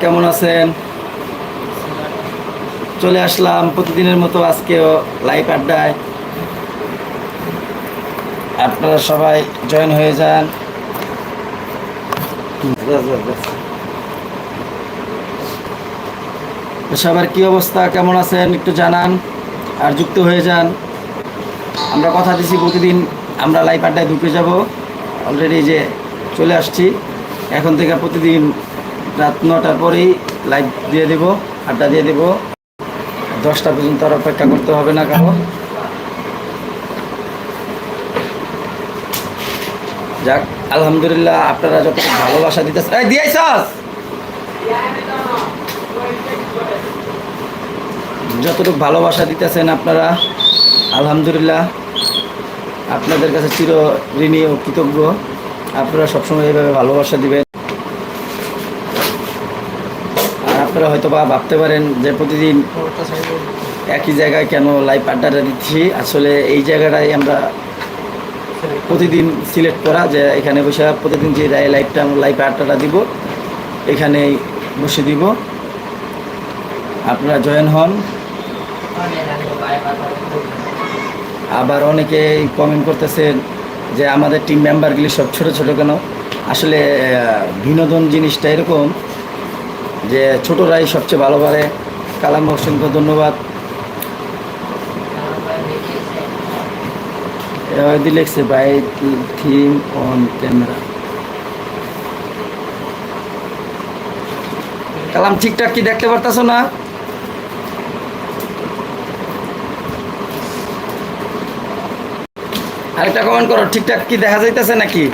কেমন আছেন? চলে আসলাম প্রতিদিনের মতো আজকেও লাইভ আড্ডায়। আপনারা সবাই জয়েন হয়ে যান। সবার কি অবস্থা? কেমন আছেন? একটু জানান আর যুক্ত হয়ে যান। আমরা কথা দিছি প্রতিদিন আমরা লাইভ আড্ডায় ঢুকে যাব। অলরেডি যে চলে আসছি। এখন থেকে প্রতিদিন রাত নটার পরেই লাইভ দিয়ে দেব, আড্ডা দিয়ে দেব। দশটা পর্যন্ত আর অপেক্ষা করতে হবে না কারও যাক, আলহামদুলিল্লাহ আপনারা যত ভালোবাসা দিয়েছস যতটুকু ভালোবাসা দিতেছেন আপনারা, আলহামদুলিল্লাহ, আপনাদের কাছে চির ঋণী ও কৃতজ্ঞ। আপনারা সবসময় এইভাবে ভালোবাসা দিবেন আর আপনারা হয়তো বা ভাবতে পারেন যে প্রতিদিন একই জায়গায় কেন লাইভ আড্ডাটা দিচ্ছি। আসলে এই জায়গাটাই আমরা প্রতিদিন সিলেক্ট করা যে এখানে বসে প্রতিদিন যে লাইভটা আমরা লাইভ আড্ডাটা দিব, এখানেই বসে দিব। আপনারা জয়েন হন। আবার অনেকে কমেন্ট করতেছেন যে আমাদের টিম মেম্বারগুলি সব ছোট ছোট কেন? আসলে বিনোদন জিনিসটা এরকম যে ছোটরাই সবচেয়ে ভালো পারে। কালাম অসংখ্য ধন্যবাদ। এবার লিখছে বাই থিম অন ক্যামেরা কালাম, ঠিকঠাক কি দেখতে পারতাছো না? আরেকটা কমেন্ট করো, ঠিকঠাক কি দেখা যাইতেছে নাকি?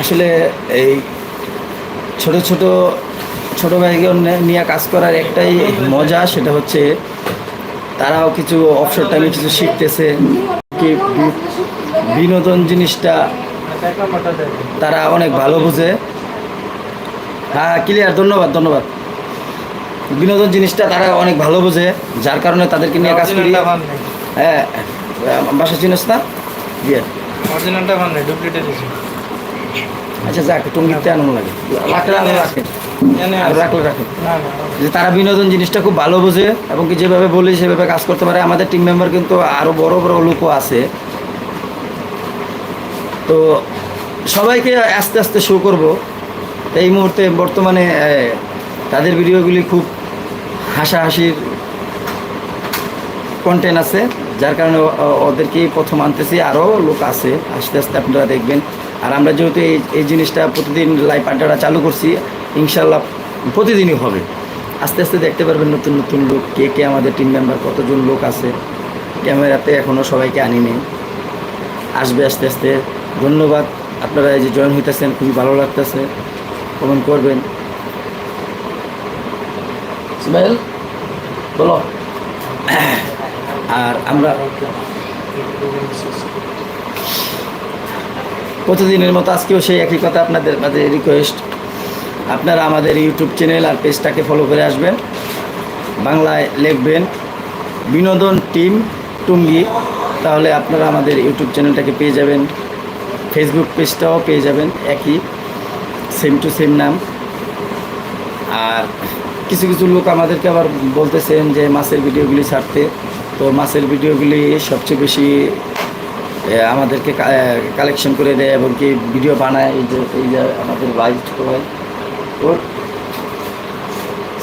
আসলে এই ছোট ছোট ছোট ভাইকে নিয়ে কাজ করার একটাই মজা সেটা হচ্ছে তারাও কিছু অবসর টাইমে কিছু শিখতেছে। কি বিনোদন জিনিসটা তারা অনেক ভালো বুঝে। হ্যাঁ ক্লিয়ার ধন্যবাদ ধন্যবাদ। বিনোদন জিনিসটা তারা অনেক ভালো বোঝে যার কারণে তাদেরকে নিয়ে কাজ করি। হ্যাঁ বাসা চিনস না? দিয়ে অরিজিনালটা ভালো নেই ডুপ্লিকেট আছে আচ্ছা যাক টঙ্গিতে আনন্দ লাগে রাখলে আনো রাখে আর রাখলে রাখে না না যে তারা বিনোদন জিনিসটা খুব ভালো বোঝে এবং কি যেভাবে বলি সেভাবে কাজ করতে পারে। আমাদের টিম মেম্বার কিন্তু আরও বড় বড় লোকও আছে। তো সবাইকে আস্তে আস্তে শো করব। এই মুহূর্তে বর্তমানে তাদের ভিডিওগুলি খুব হাসাহাসির কন্টেন্ট আছে। যার কারণে ও- ও- ওদেরকেই প্রথম আনতেছি আরও লোক আছে। আস্তে আস্তে আপনারা দেখবেন। আর আমরা যেহেতু এই এই জিনিসটা প্রতিদিন লাইভ আড্ডাটা চালু করছি ইনশাল্লাহ প্রতিদিনই হবে। আস্তে আস্তে দেখতে পারবেন নতুন নতুন লোক কে কে আমাদের টিম মেম্বার কতজন লোক আছে। ক্যামেরাতে এখনও সবাইকে আনিনি। আসবে আস্তে আস্তে। ধন্যবাদ। আপনারা এই যে জয়েন হইতেছেন খুবই ভালো লাগতেছে। কমেন্ট করবেন। ইসমাইল বলো। আর আমরা প্রতিদিনের মতো আজকেও সেই একই কথা আপনাদের কাছে রিকোয়েস্ট আপনারা আমাদের ইউটিউব চ্যানেল আর পেজটাকে ফলো করে আসবেন। বাংলায় লিখবেন, বিনোদন টিম টুঙ্গি। তাহলে আপনারা আমাদের ইউটিউব চ্যানেলটাকে পেয়ে যাবেন। ফেসবুক পেজটাও পেয়ে যাবেন, একই। সেম টু সেম নাম। আর কিছু কিছু লোক আমাদেরকে আবার বলতেছেন যে মাছের ভিডিওগুলি ছাড়তে। তো মাছের ভিডিওগুলি সবচেয়ে বেশি আমাদেরকে কালেকশন করে দেয় এবং কি ভিডিও বানায়, এই যে এই যে আমাদের ভাই, ছোটো ভাই। ওর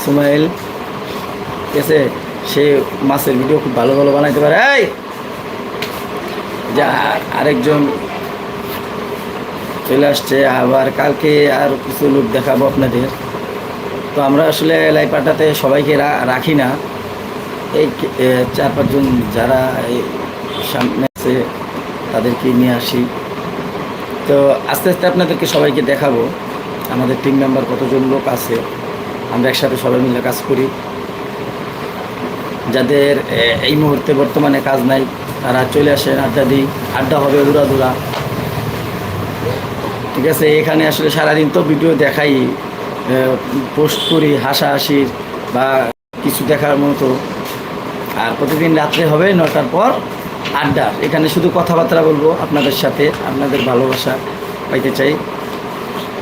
সুমাইল, ঠিক আছে? সে মাছের ভিডিও খুব ভালো ভালো বানাইতে পারে। এই! যা, আরেকজন চলে আসছে, আবার কালকে আর কিছু লোক দেখাবো আপনাদের। তো আমরা আসলে আড্ডাতে সবাইকে রাখি না। এই চার পাঁচজন যারা এই সামনে আছে, তাদেরকে নিয়ে আসি। তো আস্তে আস্তে আপনাদেরকে সবাইকে দেখাবো, আমাদের টিম মেম্বার কতজন লোক আছে। আমরা একসাথে সবাই মিলে কাজ করি। যাদের এই মুহূর্তে বর্তমানে কাজ নাই, তারা চলে আসেন আড্ডা দিই আড্ডা হবে উড়াধুরা। ঠিক আছে, এখানে আসলে সারাদিন তো ভিডিও দেখাই পোস্ট করি, হাসাহাসির বা কিছু দেখার মতো। আর প্রতিদিন রাত্রে হবে নটার পর আড্ডা। এখানে শুধু কথাবার্তা বলব, আপনাদের সাথে আপনাদের ভালোবাসা পাইতে চাই।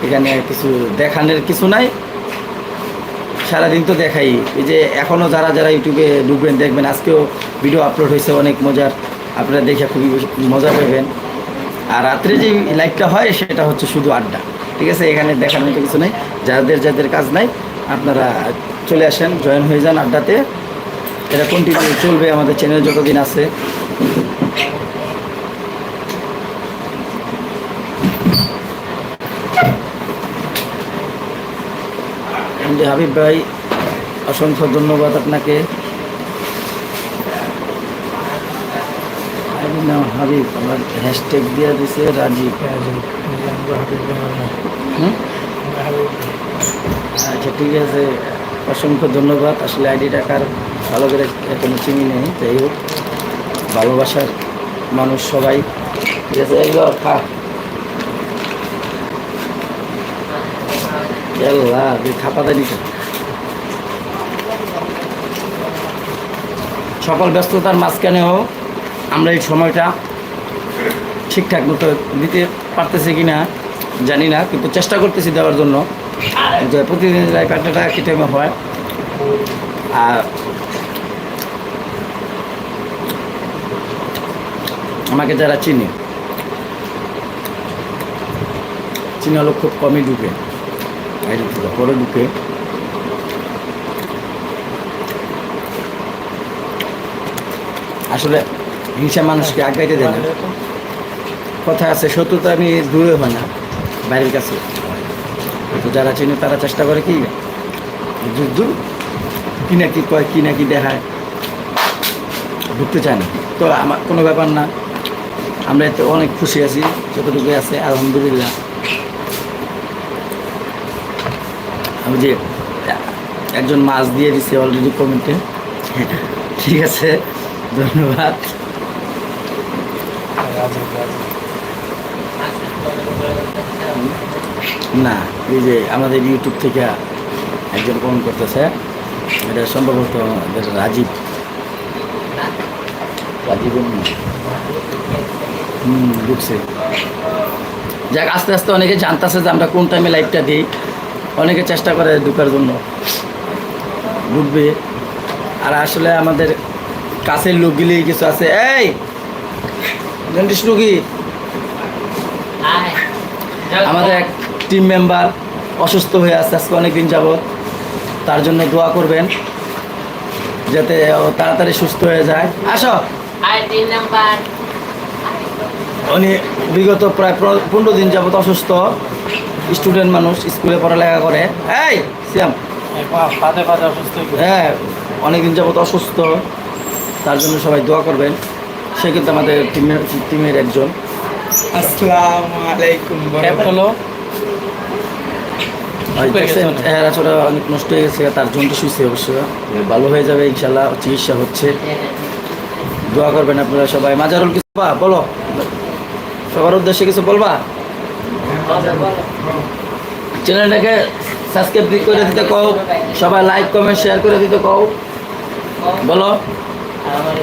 এখানে কিছু দেখানোর কিছু নাই। সারাদিন তো দেখাই। এই যে এখনও যারা যারা ইউটিউবে ঢুকবেন, দেখবেন, আজকেও ভিডিও আপলোড হয়েছে, অনেক মজার। আপনারা দেখে খুবই মজা পাবেন। আর রাত্রে যে লাইভটা হয়, সেটা হচ্ছে শুধু আড্ডা। ঠিক আছে? এখানে দেখার মতো কিছু নেই। যাদের যাদের কাজ নাই, আপনারা চলে আসেন জয়েন হয়ে যান আড্ডাতে। এটা কন্টিনিউ চলবে আমাদের চ্যানেল যতদিন আছে। হাবিব ভাই, অসংখ্য ধন্যবাদ আপনাকে। হাবিব, আমার হ্যাশট্যাগ দিয়ে দিছে রাজীব। আচ্ছা ঠিক আছে। অসংখ্য ধন্যবাদ। আসলে আইডি টাকার ভালো করে এখনও চিনি নেই, যাই হোক, ভালোবাসার মানুষ সবাই। ঠিক আছে সকল ব্যস্ততার মাঝখানেও আমরা এই সময়টা ঠিকঠাক মতো দিতে পারতেছি কি না জানি না, কিন্তু চেষ্টা করতেছি দেওয়ার জন্য। যে প্রতিদিন একই টাইমে হয়। আর আমাকে যারা চিনি, চিনা লোক খুব কমই ঢুকে। বাইরে থেকে পরে ঢুকে। আসলে হিংসা মানুষকে আগাইতে দেয় না। কথা আছে, শত্রুতা আমি দূরে হয় না, বাইরের কাছে। তো যারা চিনে, তারা চেষ্টা করে কি? দূর দূর কি না কি কয়, কি না কি দেখায়। ঢুকতে চায় না। তো আমার কোনো ব্যাপার না। আমরা এতে অনেক খুশি আছি যতটুকু আছে আলহামদুলিল্লাহ। আমি যে একজন মাছ দিয়ে দিছে অলরেডি কমেন্টে ঠিক আছে ধন্যবাদ। না এই যে আমাদের ইউটিউব থেকে একজন কমেন্ট করতেছে এটা সম্ভবত রাজীব। রাজীব ঢুকছে যাক, আস্তে আস্তে অনেকে জানতেছে যে আমরা কোন টাইমে লাইভটা দিই। অনেকে চেষ্টা করে ঢুকার জন্য। ঢুকবে আর আসলে আমাদের কাছের লোকগুলি কিছু আছে। এই! আমাদের এক টিম মেম্বার অসুস্থ হয়ে আছে, আজকে অনেকদিন যাবৎ। তার জন্য দোয়া করবেন, যাতে তাড়াতাড়ি সুস্থ হয়ে যায়। আসো! নাম্বার। উনি বিগত প্রায় পনেরো দিন যাবত অসুস্থ স্টুডেন্ট মানুষ স্কুলে পড়ালেখা করে। এই শ্যাম হয়ে অনেকদিন যাবৎ অসুস্থ তার জন্য সবাই দোয়া করবেন। সে কিন্তু আমাদের টিমের টিমের একজন। আসসালামু আলাইকুম হলো? অনেক। নষ্ট হয়ে গেছে তার জন্টু শুয়েছে অবশ্য। ভালো হয়ে যাবে ইনশাল্লাহ চিকিৎসা হচ্ছে। দোয়া করবেন আপনারা সবাই। মাজারুল কিছু বলো। সবার উদ্দেশ্যে কিছু বলবা? চ্যানেলটাকে সাবস্ক্রাইব করে দিতে কও সবাই লাইক কমেন্ট শেয়ার করে দিতে কও। বলো।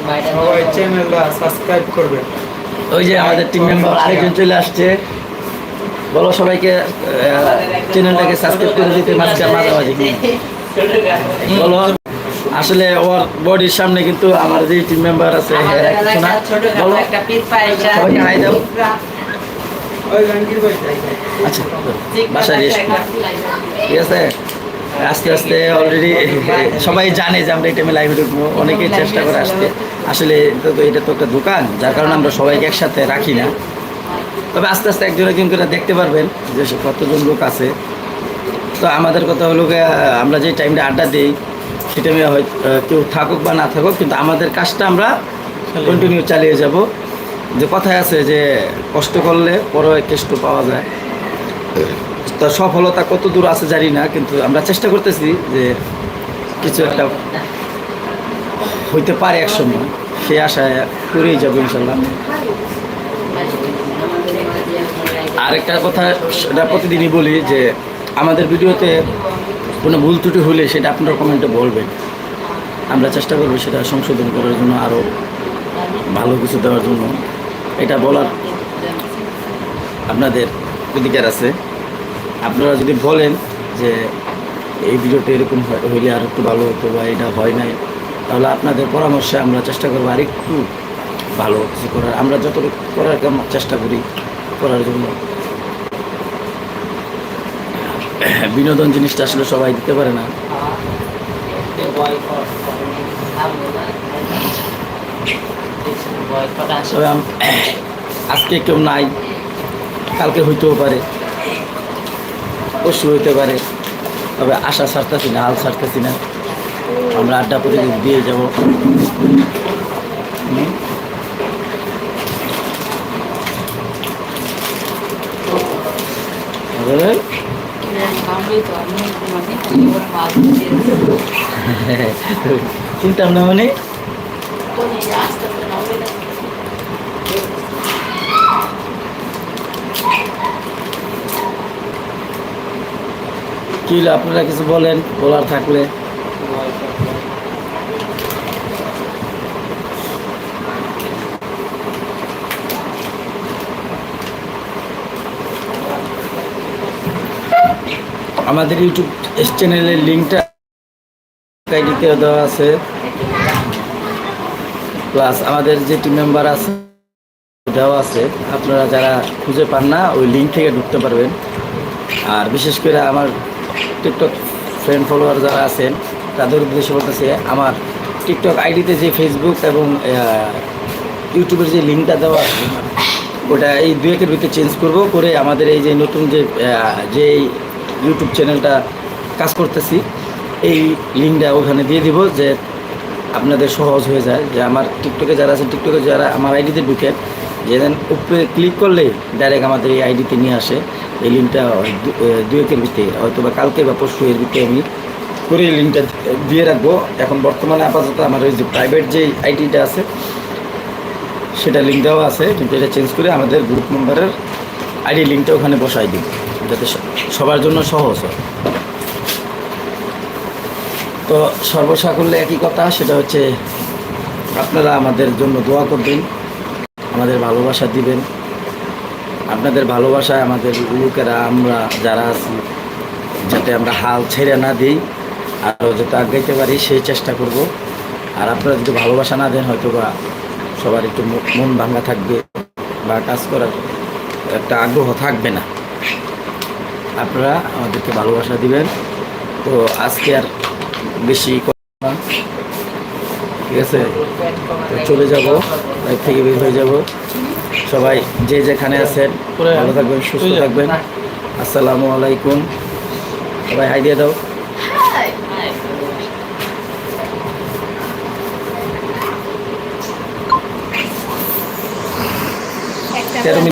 আমার সবাই চ্যানেলটা সাবস্ক্রাইব করবেন ওই যে আমাদের টিম মেম্বার আরেকজন চলে আসছে। বলো সবাইকে চ্যানেলটাকে সাবস্ক্রাইব করে দিতে মাঝখানে মাঝামাঝি। বলো। আসলে ওর বডির সামনে কিন্তু আমার যে টিম মেম্বার আছে হ্যাঁ, ভাই আচ্ছা বাসায় রেস্ট ঠিক আছে? আস্তে আস্তে অলরেডি সবাই জানে যে আমরা এই টাইমে লাইভে ঢুকবো অনেকেই চেষ্টা করে আসতে। আসলে এটা তো এটা তো একটা দোকান যার কারণে আমরা সবাইকে একসাথে রাখি না। তবে আস্তে আস্তে একজন একজন করে দেখতে পারবেন যে কতজন লোক আছে। তো আমাদের কথা হলো আমরা যে টাইমটা আড্ডা দিই সে টাইমে হয়তো আহ, কেউ থাকুক বা না থাকুক কিন্তু আমাদের কাজটা আমরা কন্টিনিউ চালিয়ে যাব। যে কথায় আছে যে কষ্ট করলে পরে কেষ্ট পাওয়া যায়। তো সফলতা কত দূর আছে জানি না কিন্তু আমরা চেষ্টা করতেছি যে কিছু একটা হইতে পারে এক সময়। সেই আশায় করেই যাব ইনশাল্লাহ। আরেকটা কথা সেটা প্রতিদিনই বলি যে আমাদের ভিডিওতে কোনো ভুল ত্রুটি হলে সেটা আপনারা কমেন্টে বলবেন। আমরা চেষ্টা করব সেটা সংশোধন করার জন্য আরও ভালো কিছু দেওয়ার জন্য। এটা বলার আপনাদের অধিকার আছে। আপনারা যদি বলেন যে এই ভিডিওটা এরকম হইলে আর একটু ভালো হতো বা এটা হয় নাই, তাহলে আপনাদের পরামর্শে আমরা চেষ্টা করব আরেকটু ভালো কিছু করার। আমরা যতটুকু করার চেষ্টা করি করার জন্য। বিনোদন জিনিসটা আসলে সবাই দিতে পারে না। আজকে কেউ নাই, কালকে হইতেও পারে, পরশু হইতে পারে, তবে আশা ছাড়তেছি না, হাল ছাড়তেছি না। আমরা আড্ডা প্রতিদিন দিয়ে যাব? চিন্তা ভাবনা মানে কি আপনারা কিছু বলেন বলার থাকলে। আমাদের ইউটিউব চ্যানেলের লিঙ্কটা আইডিতে দেওয়া আছে। প্লাস আমাদের যে টিম মেম্বার আছে দেওয়া আছে। আপনারা যারা খুঁজে পান না ওই লিঙ্ক থেকে ঢুকতে পারবেন। আর বিশেষ করে আমার টিকটক ফ্রেন্ড ফলোয়ার যারা আছেন তাদের উদ্দেশ্যে বলতেছে আমার টিকটক আইডিতে যে ফেসবুক এবং ইউটিউবের যে লিঙ্কটা দেওয়া আছে ওটা এই দু একের ভিতরে চেঞ্জ করব। করে আমাদের এই যে নতুন যে আহ, যে ইউটিউব চ্যানেলটা কাজ করতেছি। এই লিঙ্কটা ওখানে দিয়ে দিব যে আপনাদের সহজ হয়ে যায় যে আমার টিকটকে যারা আছে টিকটকে যারা আমার আইডিতে ঢুকে যে দেন উপরে ক্লিক করলে ডাইরেক্ট আমাদের এই আইডিতে নিয়ে আসে। এই লিঙ্কটা দু- এ, দু একের ভিতরে হয়তো বা কালকে বা পরশু এর ভিতরে আমি করে এই লিঙ্কটা দিয়ে রাখব। এখন বর্তমানে আপাতত আমার ওই যে প্রাইভেট যে আইডিটা আছে সেটা লিঙ্ক দেওয়া আছে কিন্তু এটা চেঞ্জ করে আমাদের গ্রুপ মেম্বারের আইডি লিঙ্কটা ওখানে বসাই দিই। যাতে সবার জন্য সহজ হয়। তো সর্বসাকল্যে একই কথা, সেটা হচ্ছে আপনারা আমাদের জন্য দোয়া করবেন, আমাদের ভালোবাসা দিবেন। আপনাদের ভালোবাসায় আমাদের লোকেরা, আমরা যারা আছি, যাতে আমরা হাল ছেড়ে না দিই, আরও যাতে আগাইতে পারি, সেই চেষ্টা করব। আর আপনারা যদি ভালোবাসা না দেন হয়তো বা সবার একটু মন ভাঙা থাকবে বা কাজ করার একটা আগ্রহ থাকবে না। আপনারা আমাদেরকে ভালোবাসা দিবেন। তো আজকে আর বেশি না। ঠিক আছে? তো চলে যাব লাইফ থেকে বের হয়ে যাব। সবাই যে যেখানে আছেন ভালো থাকবেন সুস্থ থাকবেন। আসসালামু আলাইকুম। সবাই হাই দিয়ে দাও। তেরো